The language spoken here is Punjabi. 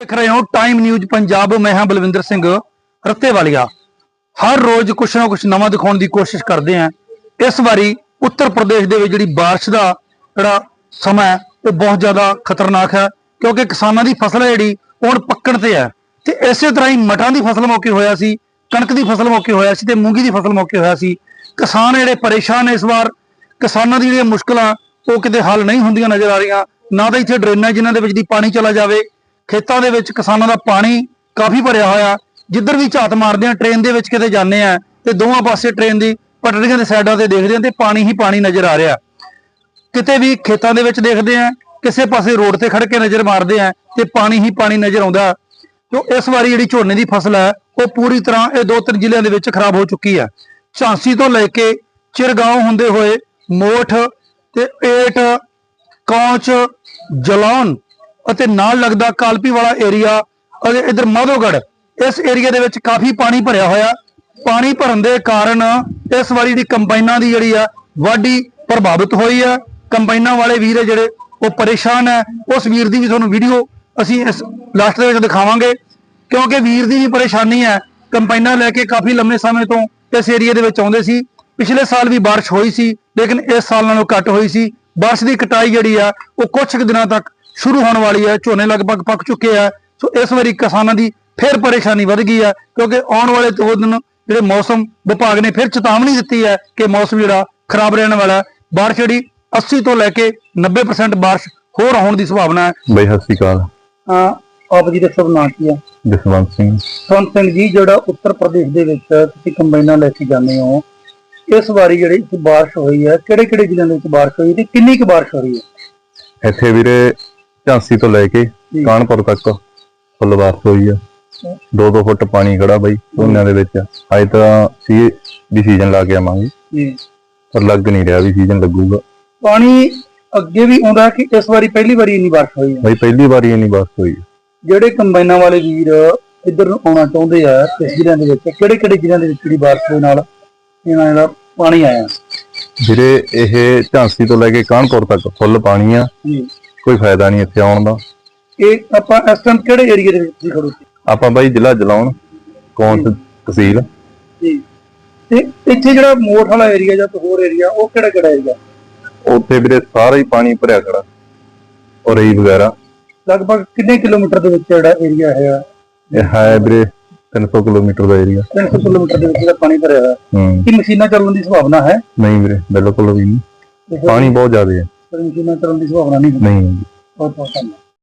ਦੇਖ ਰਹੇ ਹੋ ਟਾਈਮ ਨਿਊਜ਼ ਪੰਜਾਬ ਮੈਂ ਹਾਂ ਬਲਵਿੰਦਰ ਸਿੰਘ ਰੱਤੇਵਾਲੀਆ ਹਰ ਰੋਜ਼ ਕੁਛ ਨਾ ਕੁਛ ਨਵਾਂ ਦਿਖਾਉਣ ਦੀ ਕੋਸ਼ਿਸ਼ ਕਰਦੇ ਆਂ ਇਸ ਵਾਰੀ ਉੱਤਰ ਪ੍ਰਦੇਸ਼ ਦੇ ਵਿੱਚ ਜਿਹੜੀ بارش ਦਾ ਜਿਹੜਾ ਸਮਾਂ ਹੈ ਉਹ ਬਹੁਤ ਜ਼ਿਆਦਾ ਖਤਰਨਾਕ ਹੈ ਕਿਉਂਕਿ ਕਿਸਾਨਾਂ ਦੀ ਫਸਲ ਹੈ ਜਿਹੜੀ ਉਹ ਹੁਣ ਪੱਕਣ ਤੇ ਹੈ ਤੇ ਇਸੇ ਤਰ੍ਹਾਂ ਹੀ ਮਟਰਾਂ ਦੀ ਫਸਲ ਮੌਕੇ ਹੋਇਆ ਸੀ ਕਣਕ ਦੀ ਫਸਲ ਮੌਕੇ ਹੋਇਆ ਸੀ ਤੇ ਮੂੰਗੀ ਦੀ ਫਸਲ ਮੌਕੇ ਹੋਇਆ ਸੀ ਕਿਸਾਨ ਜਿਹੜੇ ਪਰੇਸ਼ਾਨ ਨੇ ਇਸ ਵਾਰ ਕਿਸਾਨਾਂ ਦੀ ਜਿਹੜੀਆਂ ਮੁਸ਼ਕਲਾਂ ਉਹ ਕਿਤੇ ਹੱਲ ਨਹੀਂ ਹੁੰਦੀਆਂ ਨਜ਼ਰ ਆ ਰਹੀਆਂ ਨਾ ਤਾਂ ਇੱਥੇ ਡਰੇਨਾਂ ਜਿਨ੍ਹਾਂ ਦੇ ਵਿੱਚ ਦੀ ਪਾਣੀ ਚਲਾ ਜਾਵੇ ਖੇਤਾਂ ਦੇ ਵਿੱਚ ਕਿਸਾਨਾਂ ਦਾ ਪਾਣੀ ਕਾਫੀ ਭਰਿਆ ਹੋਇਆ। ਜਿੱਧਰ ਵੀ ਝਾਤ ਮਾਰਦੇ ਆ, ਟ੍ਰੇਨ ਦੇ ਵਿੱਚ ਕਿਤੇ ਜਾਂਦੇ ਆ ਤੇ ਦੋਵਾਂ ਪਾਸੇ ਟ੍ਰੇਨ ਦੀ ਪਟੜੀਆਂ ਦੇ ਸਾਈਡਾਂ ਤੇ ਦੇਖਦੇ ਆ ਤੇ ਪਾਣੀ ਹੀ ਪਾਣੀ ਨਜ਼ਰ ਆ ਰਿਹਾ। ਕਿਤੇ ਵੀ ਖੇਤਾਂ ਦੇ ਵਿੱਚ ਦੇਖਦੇ ਆ, ਕਿਸੇ ਪਾਸੇ ਰੋਡ ਤੇ ਖੜ ਕੇ ਨਜ਼ਰ ਮਾਰਦੇ ਆ ਤੇ ਪਾਣੀ ਹੀ ਪਾਣੀ ਨਜ਼ਰ ਆਉਂਦਾ। ਜੋ ਇਸ ਵਾਰੀ ਜਿਹੜੀ ਝੋਨੇ ਦੀ ਫਸਲ ਹੈ ਉਹ ਪੂਰੀ ਤਰ੍ਹਾਂ ਇਹ ਦੋ ਤਿੰਨ ਜ਼ਿਲ੍ਹਿਆਂ ਦੇ ਵਿੱਚ ਖਰਾਬ ਹੋ ਚੁੱਕੀ ਹੈ ਝਾਂਸੀ ਤੋਂ ਲੈ ਕੇ ਚਿਰਗਾਉਂ ਹੁੰਦੇ ਹੋਏ ਮੋਠ ਤੇ ਏਟ, ਕੌਂਚ ਜਲੌਨ ਅਤੇ ਨਾਲ ਲੱਗਦਾ ਕਾਲਪੀ ਵਾਲਾ ਏਰੀਆ ਅਤੇ ਇਧਰ ਮਾਧੋਗੜ ਇਸ ਏਰੀਆ ਦੇ ਵਿੱਚ ਕਾਫੀ ਪਾਣੀ ਭਰਿਆ ਹੋਇਆ। ਪਾਣੀ ਭਰਨ ਦੇ ਕਾਰਨ ਇਸ ਵਾਰੀ ਦੀ ਕੰਬਾਈਨਾਂ ਦੀ ਜਿਹੜੀ ਆ, ਵਾਢੀ ਪ੍ਰਭਾਵਿਤ ਹੋਈ ਹੈ ਕੰਬਾਈਨਾਂ ਵਾਲੇ ਵੀਰ ਆ ਜਿਹੜੇ, ਉਹ ਪਰੇਸ਼ਾਨ ਹੈ ਉਸ ਵੀਰ ਦੀ ਵੀ ਤੁਹਾਨੂੰ ਵੀਡੀਓ ਅਸੀਂ ਇਸ ਲਾਸਟ ਦੇ ਵਿੱਚ ਦਿਖਾਵਾਂਗੇ। ਕਿਉਂਕਿ ਵੀਰ ਦੀ ਵੀ ਪਰੇਸ਼ਾਨੀ ਹੈ ਕੰਬਾਈਨਾਂ ਲੈ ਕੇ ਕਾਫੀ ਲੰਮੇ ਸਮੇਂ ਤੋਂ ਇਸ ਏਰੀਆ ਦੇ ਵਿੱਚ ਆਉਂਦੇ ਸੀ। ਪਿਛਲੇ ਸਾਲ ਵੀ ਬਾਰਿਸ਼ ਹੋਈ ਸੀ, ਲੇਕਿਨ ਇਸ ਸਾਲ ਨਾਲੋਂ ਘੱਟ ਹੋਈ ਸੀ। ਬਾਰਿਸ਼ ਦੀ ਕਟਾਈ ਜਿਹੜੀ ਆ, ਉਹ ਕੁਝ ਕੁ ਦਿਨਾਂ ਤੱਕ ਸ਼ੁਰੂ ਹੋਣ ਵਾਲੀ ਹੈ ਝੋਨੇ ਲਗਭਗ ਪੱਕ ਚੁੱਕੇ ਆ। ਸੋ ਇਸ ਵਾਰੀ ਕਿਸਾਨਾਂ ਦੀ ਫਿਰ ਪਰੇਸ਼ਾਨੀ ਵਧ ਗਈ ਹੈ ਕਿਉਂਕਿ ਆਉਣ ਵਾਲੇ ਦੋ ਦਿਨ ਜਿਹੜੇ ਮੌਸਮ ਵਿਭਾਗ ਨੇ ਫਿਰ ਚੇਤਾਵਨੀ ਦਿੱਤੀ ਹੈ ਕਿ ਮੌਸਮ ਜਿਹੜਾ ਖਰਾਬ ਰਹਿਣ ਵਾਲਾ ਹੈ। ਬਾਰਿਸ਼ ਜਿਹੜੀ 80 ਤੋਂ ਲੈ ਕੇ 90% ਬਾਰਿਸ਼ ਹੋਰ ਹੋਣ ਦੀ ਸੰਭਾਵਨਾ ਹੈ। ਬਈ ਸਤਿ ਸ਼੍ਰੀ ਅਕਾਲ। ਆਪ ਜੀ ਦੇ ਸਭ ਨਾਂ ਕੀ ਹੈ ਜਸਵੰਤ ਸਿੰਘ। ਸੰਤ ਸਿੰਘ ਜੀ ਜਿਹੜਾ ਉੱਤਰ ਪ੍ਰਦੇਸ਼ ਦੇ ਵਿੱਚ ਤੁਸੀਂ ਕੰਬਾਈਨਾਂ ਲੈ ਕੇ ਜਾਂਦੇ ਹੋ ਇਸ ਵਾਰੀ ਜਿਹੜੀ ਬਾਰਿਸ਼ ਹੋਈ ਹੈ ਕਿਹੜੇ ਕਿਹੜੇ ਜ਼ਿਲ੍ਹਿਆਂ ਦੇ ਵਿੱਚ ਬਾਰਿਸ਼ ਹੋਈ ਤੇ ਕਿੰਨੀ ਕੁ ਬਾਰਿਸ਼ ਹੋਈ ਹੈ? ਇੱਥੇ ਵੀਰੇ ਝਾਂਸੀ ਤੋਂ ਲੈ ਕੇ ਕਾਨਪੁਰ ਤੱਕ ਫੁੱਲ ਬਾਰਿਸ਼ ਹੋਈ ਆ। 2-2 ਫੁੱਟ ਪਾਣੀ ਖੜਾ ਬਈ ਝੋਨਿਆਂ ਦੇ ਵਿੱਚ। ਅੱਜ ਤਾਂ ਸੀ ਵੀ ਸੀਜ਼ਨ ਲਾ ਕੇ ਆਵਾਂਗੇ। ਜੀ। ਪਰ ਲੱਗ ਨਹੀਂ ਰਿਹਾ ਵੀ ਸੀਜ਼ਨ ਲੱਗੂਗਾ। ਪਾਣੀ ਅੱਗੇ ਵੀ ਆਉਂਦਾ ਕਿ ਇਸ ਵਾਰੀ ਪਹਿਲੀ ਵਾਰੀ ਇੰਨੀ ਬਾਰਿਸ਼ ਹੋਈ ਹੈ ਬਈ ਪਹਿਲੀ ਵਾਰੀ ਇੰਨੀ ਬਾਰਿਸ਼ ਹੋਈ। ਜਿਹੜੇ ਕੰਬਾਈਨਾਂ ਵਾਲੇ ਵੀਰ ਇੱਧਰ ਨੂੰ ਆਉਣਾ ਚਾਹੁੰਦੇ ਆ ਇਸ ਜ਼ਿਲ੍ਹਿਆਂ ਦੇ ਵਿੱਚ ਕਿਹੜੇ ਕਿਹੜੇ ਜ਼ਿਲ੍ਹਿਆਂ ਦੇ ਵਿੱਚ ਜਿਹੜੀ ਬਾਰਿਸ਼ ਦੇ ਨਾਲ ਇਹਨਾਂ ਦਾ ਪਾਣੀ ਆਇਆ? ਵੀਰੇ ਇਹ ਝਾਂਸੀ ਤੋਂ ਲੈ ਕੇ ਕਾਨਪੁਰ ਤੱਕ ਫੁੱਲ ਪਾਣੀ ਆ। ਜੀ। ਕੋਈ ਫਾਇਦਾ ਨਹੀਂ ਇੱਥੇ ਆਉਣ ਦਾ। ਇਹ ਆਪਾਂ ਇਸ ਟਾਈਮ ਕਿਹੜੇ ਏਰੀਆ ਦੇ ਵਿੱਚ ਤੁਸੀਂ ਖੜੋ ਆਪਾਂ ਬਾਈ ਜ਼ਿਲ੍ਹਾ ਜਲਾਉਣ ਕੌਣ ਤਹਿਸੀਲ। ਜੀ। ਤੇ ਇੱਥੇ ਜਿਹੜਾ ਮੋਠ ਵਾਲਾ ਏਰੀਆ ਜਾਂ ਹੋਰ ਏਰੀਆ ਉਹ ਕਿਹੜਾ ਕਿਹੜਾ ਏਰੀਆ ਉੱਥੇ ਵੀਰੇ ਸਾਰਾ ਹੀ ਪਾਣੀ ਭਰਿਆ ਖੜਾ। ਔਰ ਰਹੀ ਵਗੈਰਾ। ਲਗਭਗ ਕਿੰਨੇ ਕਿਲੋਮੀਟਰ ਦੇ ਵਿੱਚ ਜਿਹੜਾ ਏਰੀਆ ਹੈ ਇਹ ਹੈ ਵੀਰੇ 300 ਕਿਲੋਮੀਟਰ ਦਾ ਏਰੀਆ 300 ਕਿਲੋਮੀਟਰ ਦੇ ਵਿੱਚ ਜਿਹੜਾ ਪਾਣੀ ਭਰਿਆ ਹੋਇਆ। ਹੂੰ। ਕੀ ਮਸ਼ੀਨਾਂ ਚੱਲਣ ਦੀ ਸੰਭਾਵਨਾ ਹੈ? ਨਹੀਂ ਵੀਰੇ ਬਿਲਕੁਲ ਵੀ ਨਹੀਂ। ਪਾਣੀ ਬਹੁਤ ਜ਼ਿਆਦਾ ਹੈ। ਮਸ਼ੀਨਾਂ ਚੱਲਣ ਦੀ ਸੰਭਾਵਨਾ ਨਹੀਂ ਹੈ ਨਹੀਂ ਬਹੁਤ ਬਹੁਤ ਧੰਨਵਾਦ